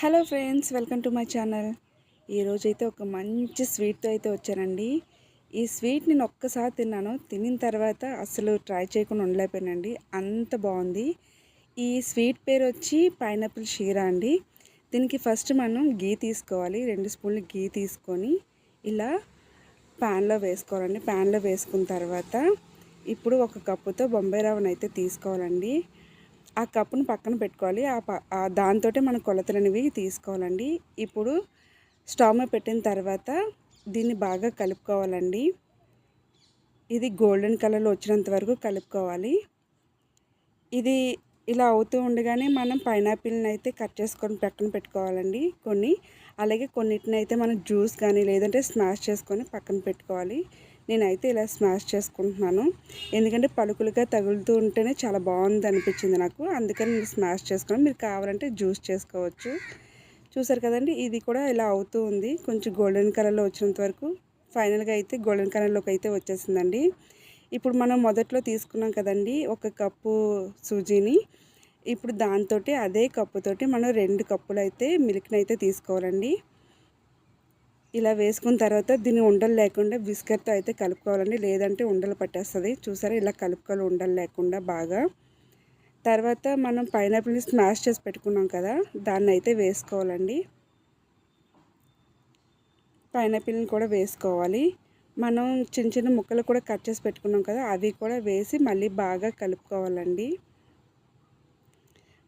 Hello friends welcome to my channel. ఈరోజైతే ఒక మంచి స్వీట్తో అయితే వచ్చానండి. ఈ స్వీట్ నేను ఒక్కసారి తిన్నాను. తినిన తర్వాత అసలు ట్రై చేయకుండా ఉండలేకపోయానండి. అంత బాగుంది. ఈ స్వీట్ పేరు వచ్చి పైనాపిల్ షీరా అండి. దీనికి ఫస్ట్ మనం గీ తీసుకోవాలి. రెండు స్పూన్లు గీ తీసుకొని ఇలా ప్యాన్లో వేసుకోవాలండి. ప్యాన్లో వేసుకున్న తర్వాత ఇప్పుడు ఒక కప్పుతో బొంబాయి రవ్వను అయితే తీసుకోవాలండి. ఆ కప్పును పక్కన పెట్టుకోవాలి. ఆ దాంతో మనం కొలతలు అనేవి తీసుకోవాలండి. ఇప్పుడు స్టవ్ మీద పెట్టిన తర్వాత దీన్ని బాగా కలుపుకోవాలండి. ఇది గోల్డెన్ కలర్లో వచ్చినంత వరకు కలుపుకోవాలి. ఇది ఇలా అవుతూ ఉండగానే మనం పైనాపిల్ని అయితే కట్ చేసుకొని పక్కన పెట్టుకోవాలండి కొన్ని. అలాగే కొన్నిటిని అయితే మనం జ్యూస్ కానీ లేదంటే స్మాష్ చేసుకొని పక్కన పెట్టుకోవాలి. నేనైతే ఇలా స్మాష్ చేసుకుంటున్నాను. ఎందుకంటే పలుకులుగా తగులుతూ ఉంటేనే చాలా బాగుంది అనిపించింది నాకు. అందుకని నేను స్మాష్ చేసుకున్నాను మీరు కావాలంటే జ్యూస్ చేసుకోవచ్చు. చూసారు కదండి ఇది కూడా ఇలా అవుతూ ఉంది. కొంచెం గోల్డెన్ కలర్లో వచ్చినంత వరకు ఫైనల్గా అయితే గోల్డెన్ కలర్లోకి అయితే వచ్చేసిందండి. ఇప్పుడు మనం మొదట్లో తీసుకున్నాం కదండి ఒక కప్పు సూజీని. ఇప్పుడు దాంతో అదే కప్పుతోటి మనం రెండు కప్పులు అయితే మిల్క్ని అయితే తీసుకోవాలండి. ఇలా వేసుకున్న తర్వాత దీన్ని ఉండలు లేకుండా బిస్కెట్తో అయితే కలుపుకోవాలండి. లేదంటే ఉండలు పట్టేస్తుంది. చూసారా? ఇలా కలుపుకోవాలి ఉండలు లేకుండా బాగా. తర్వాత మనం పైనాపిల్ని స్మాష్ చేసి పెట్టుకున్నాం కదా దాన్ని అయితే వేసుకోవాలండి. పైనాపిల్ని కూడా వేసుకోవాలి. మనం చిన్న చిన్న ముక్కలు కూడా కట్ చేసి పెట్టుకున్నాం కదా అవి కూడా వేసి మళ్ళీ బాగా కలుపుకోవాలండి.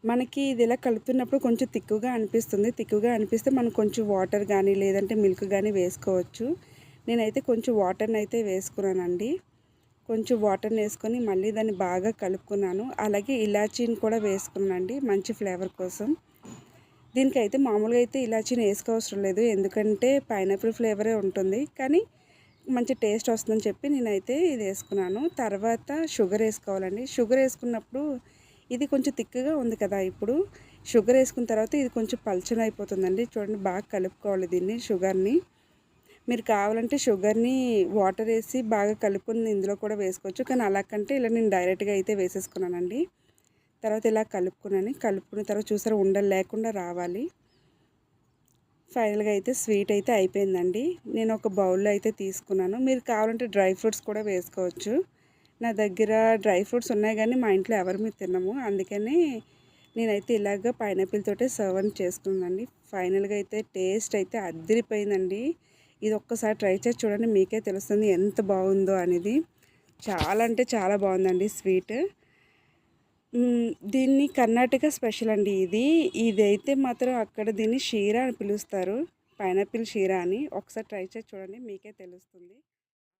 మనకి ఇది ఇలా కలుపుతున్నప్పుడు కొంచెం తిక్కుగా అనిపిస్తుంది. తిక్కుగా అనిపిస్తే మనం కొంచెం వాటర్ కానీ లేదంటే మిల్క్ కానీ వేసుకోవచ్చు. నేనైతే కొంచెం వాటర్ని అయితే వేసుకున్నానండి. కొంచెం వాటర్ని వేసుకొని మళ్ళీ దాన్ని బాగా కలుపుకున్నాను. అలాగే ఇలాచీని కూడా వేసుకున్నానండి మంచి ఫ్లేవర్ కోసం. దీనికైతే మామూలుగా అయితే ఇలాచీని వేసుకోవసరం లేదు. ఎందుకంటే పైనాపిల్ ఫ్లేవరే ఉంటుంది. కానీ మంచి టేస్ట్ వస్తుందని చెప్పి నేనైతే ఇది వేసుకున్నాను. తర్వాత షుగర్ వేసుకోవాలండి. షుగర్ వేసుకున్నప్పుడు ఇది కొంచెం తిక్కగా ఉంది కదా ఇప్పుడు. షుగర్ వేసుకున్న తర్వాత ఇది కొంచెం పల్చన అయిపోతుందండి. చూడండి బాగా కలుపుకోవాలి దీన్ని షుగర్ని. మీరు కావాలంటే షుగర్ని వాటర్ వేసి బాగా కలుపుకుని ఇందులో కూడా వేసుకోవచ్చు. కానీ అలా కంటే ఇలా నేను డైరెక్ట్గా అయితే వేసేసుకున్నానండి. తర్వాత ఇలా కలుపుకున్నాను. కలుపుకున్న తర్వాత చూసారా ఉండలు లేకుండా రావాలి. ఫైనల్గా అయితే స్వీట్ అయితే అయిపోయిందండి. నేను ఒక బౌల్లో అయితే తీసుకున్నాను. మీరు కావాలంటే డ్రై ఫ్రూట్స్ కూడా వేసుకోవచ్చు. నా దగ్గర డ్రై ఫ్రూట్స్ ఉన్నాయి కానీ మా ఇంట్లో ఎవరు మీరు తిన్నాము అందుకని నేనైతే ఇలాగ పైనాపిల్ తోటే సర్వ్ చేసుకున్నానండి ఫైనల్గా అయితే టేస్ట్ అయితే అద్దరిపోయిందండి ఇది ఒక్కసారి ట్రై చేసి చూడండి మీకే తెలుస్తుంది ఎంత బాగుందో అనేది. చాలా అంటే చాలా బాగుందండి స్వీట్. దీన్ని కర్ణాటక స్పెషల్ అండి ఇది. ఇది అయితే మాత్రం అక్కడ దీన్ని షీరా అని పిలుస్తారు. పైనాపిల్ షీరా అని. ఒకసారి ట్రై చేసి చూడండి మీకే తెలుస్తుంది.